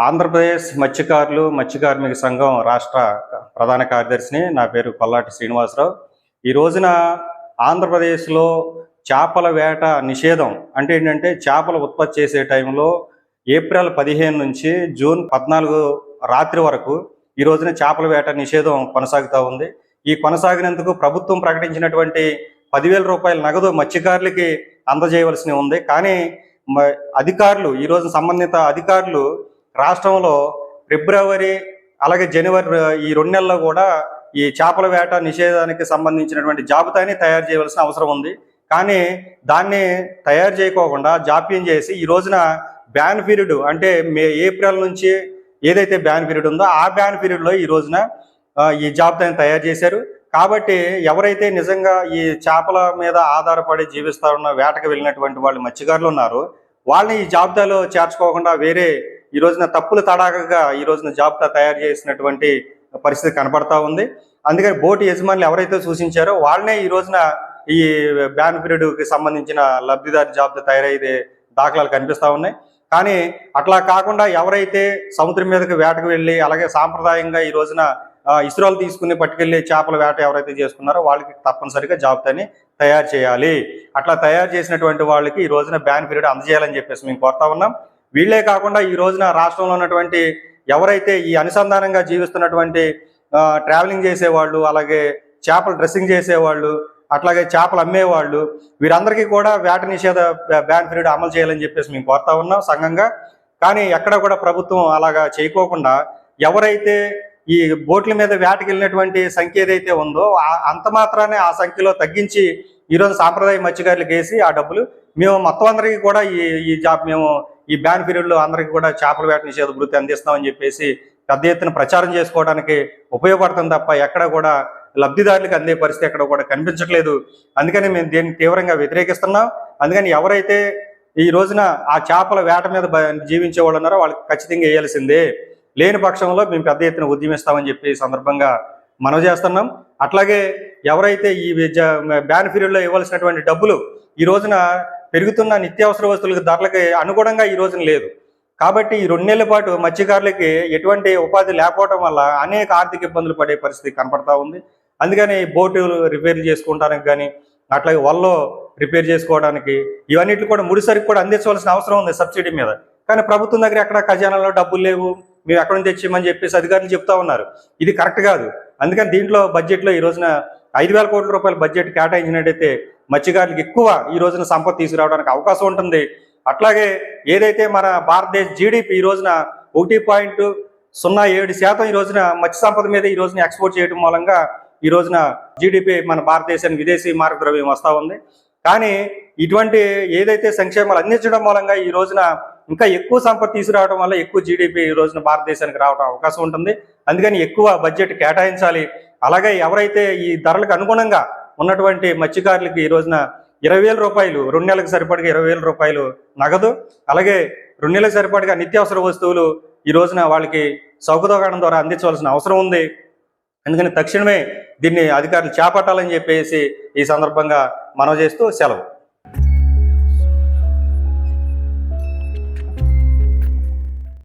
ఆంధ్రప్రదేశ్ మత్స్యకారులు మత్స్య కార్మిక సంఘం రాష్ట్ర ప్రధాన కార్యదర్శిని నా పేరు కొల్లాటి శ్రీనివాసరావు. ఈ రోజున ఆంధ్రప్రదేశ్లో చేపల వేట నిషేధం అంటే ఏంటంటే చేపలు ఉత్పత్తి చేసే టైంలో ఏప్రిల్ పదిహేను నుంచి జూన్ పద్నాలుగు రాత్రి వరకు ఈ రోజున చేపల వేట నిషేధం కొనసాగుతూ ఉంది. ఈ కొనసాగినందుకు ప్రభుత్వం ప్రకటించినటువంటి పదివేల రూపాయల నగదు మత్స్యకారులకి అందజేయవలసి ఉంది. కానీ మ- అధికారులు ఈ సంబంధిత అధికారులు రాష్ట్రంలో ఫిబ్రవరి అలాగే జనవరి ఈ రెండు నెలల్లో కూడా ఈ చేపల వేట నిషేధానికి సంబంధించినటువంటి జాబితాని తయారు చేయవలసిన అవసరం ఉంది. కానీ దాన్ని తయారు చేయకోకుండా జాప్యం చేసి ఈ రోజున బ్యాన్ పీరియడ్ అంటే మే ఏప్రిల్ నుంచి ఏదైతే బ్యాన్ పీరియడ్ ఉందో ఆ బ్యాన్ పీరియడ్లో ఈ రోజున ఈ జాబితాని తయారు చేశారు. కాబట్టి ఎవరైతే నిజంగా ఈ చేపల మీద ఆధారపడి జీవిస్తారన్న వేటకు వెళ్ళినటువంటి వాళ్ళు మత్స్యకారులు ఉన్నారు వాళ్ళని ఈ జాబితాలో చేర్చుకోకుండా వేరే ఈ రోజున తప్పులు తడాకగా ఈ రోజున జాబితా తయారు చేసినటువంటి పరిస్థితి కనపడతా ఉంది. అందుకని బోటు యజమానులు ఎవరైతే సూచించారో వాళ్ళనే ఈ రోజున ఈ బ్యాన్ పీరియడ్కి సంబంధించిన లబ్ధిదారు జాబితా తయారయ్యే దాఖలాలు కనిపిస్తూ ఉన్నాయి. కానీ అట్లా కాకుండా ఎవరైతే సముద్రం మీదకి వేటకు వెళ్ళి అలాగే సాంప్రదాయంగా ఈ రోజున ఇస్రోలు తీసుకుని పట్టుకెళ్ళి చేపల వేట ఎవరైతే చేసుకున్నారో వాళ్ళకి తప్పనిసరిగా జాబితాని తయారు చేయాలి. అట్లా తయారు చేసినటువంటి వాళ్ళకి ఈ రోజున బ్యాన్ పీరియడ్ అందజేయాలని చెప్పేసి మేము కోరుతా ఉన్నాం. వీళ్ళే కాకుండా ఈ రోజున రాష్ట్రంలో ఉన్నటువంటి ఎవరైతే ఈ అనుసంధానంగా జీవిస్తున్నటువంటి ట్రావెలింగ్ చేసేవాళ్ళు అలాగే చేపలు డ్రెస్సింగ్ చేసేవాళ్ళు అట్లాగే చేపలు అమ్మేవాళ్ళు వీరందరికీ కూడా వేట నిషేధ బ్యాన్ పీరియడ్ అమలు చేయాలని చెప్పేసి మేము కోరుతా ఉన్నాం సంఘంగా. కానీ ఎక్కడ కూడా ప్రభుత్వం అలాగా చేయకోకుండా ఎవరైతే ఈ బోట్ల మీద వేటకి వెళ్ళినటువంటి సంఖ్య ఏదైతే ఉందో అంత మాత్రానే ఆ సంఖ్యలో తగ్గించి ఈరోజు సాంప్రదాయ మత్స్యకారులకు వేసి ఆ డబ్బులు మేము మొత్తం అందరికీ కూడా ఈ ఈ జాబ్ మేము ఈ బ్యాన్ పీరియడ్లో అందరికీ కూడా చేపల వేట నిషేధ వృత్తి అందిస్తామని చెప్పేసి పెద్ద ఎత్తున ప్రచారం చేసుకోవడానికి ఉపయోగపడుతుంది తప్ప ఎక్కడ కూడా లబ్ధిదారులకు అందే పరిస్థితి ఎక్కడ కూడా కనిపించట్లేదు. అందుకని మేము దీన్ని తీవ్రంగా వ్యతిరేకిస్తున్నాం. అందుకని ఎవరైతే ఈ రోజున ఆ చేపల వేట మీద జీవించే వాళ్ళు ఉన్నారో వాళ్ళకి ఖచ్చితంగా వేయాల్సిందే. లేని పక్షంలో మేము పెద్ద ఎత్తున ఉద్యమిస్తామని చెప్పి సందర్భంగా మనవి చేస్తున్నాం. అట్లాగే ఎవరైతే ఈ బ్యాన్ పీరియడ్లో ఇవ్వాల్సినటువంటి డబ్బులు ఈ రోజున పెరుగుతున్న నిత్యావసర వస్తువులకు ధరలకి అనుగుణంగా ఈ రోజున లేదు. కాబట్టి ఈ రెండు నెలల పాటు మత్స్యకారులకి ఎటువంటి ఉపాధి లేకపోవడం వల్ల అనేక ఆర్థిక ఇబ్బందులు పడే పరిస్థితి కనపడతా ఉంది. అందుకని బోటులు రిపేర్ చేసుకోవడానికి కానీ అట్లాగే వల్లో రిపేర్ చేసుకోవడానికి ఇవన్నిటి కూడా ముడిసరికి కూడా అందించవలసిన అవసరం ఉంది సబ్సిడీ మీద. కానీ ప్రభుత్వం దగ్గర ఎక్కడ ఖజానాలో డబ్బులు లేవు మేము ఎక్కడ నుంచి తెచ్చిమని చెప్పేసి అధికారులు చెప్తా ఉన్నారు. ఇది కరెక్ట్ కాదు. అందుకని దీంట్లో బడ్జెట్లో ఈ రోజున ఐదు వేల కోట్ల రూపాయల బడ్జెట్ కేటాయించినట్టయితే మత్స్యకారులకు ఎక్కువ ఈ రోజున సంపద తీసుకురావడానికి అవకాశం ఉంటుంది. అట్లాగే ఏదైతే మన భారతదేశ జీడిపి ఈ రోజున ఒకటి పాయింట్ సున్నా ఏడు శాతం ఈ రోజున మత్స్య సంపద మీద ఈ రోజున ఎక్స్పోర్ట్ చేయడం మూలంగా ఈ రోజున జీడిపి మన భారతదేశానికి విదేశీ మార్గద్రవ్యం వస్తూ ఉంది. కానీ ఇటువంటి ఏదైతే సంక్షేమాలు అందించడం మూలంగా ఈ రోజున ఇంకా ఎక్కువ సంపద తీసుకురావడం వల్ల ఎక్కువ జీడిపి ఈ రోజున భారతదేశానికి రావడం అవకాశం ఉంటుంది. అందుకని ఎక్కువ బడ్జెట్ కేటాయించాలి. అలాగే ఎవరైతే ఈ ధరలకు అనుగుణంగా ఉన్నటువంటి మత్స్యకారులకి ఈ రోజున ఇరవై వేల రూపాయలు రెండు నెలలకు సరిపడగా ఇరవై వేల రూపాయలు నగదు. అలాగే రెండు నెలలకు సరిపడగా నిత్యావసర వస్తువులు ఈ రోజున వాళ్ళకి సౌకర్యడం ద్వారా అందించవలసిన అవసరం ఉంది. అందుకని తక్షణమే దీన్ని అధికారులు చేపట్టాలని చెప్పేసి ఈ సందర్భంగా మనవి చేస్తూ సెలవు.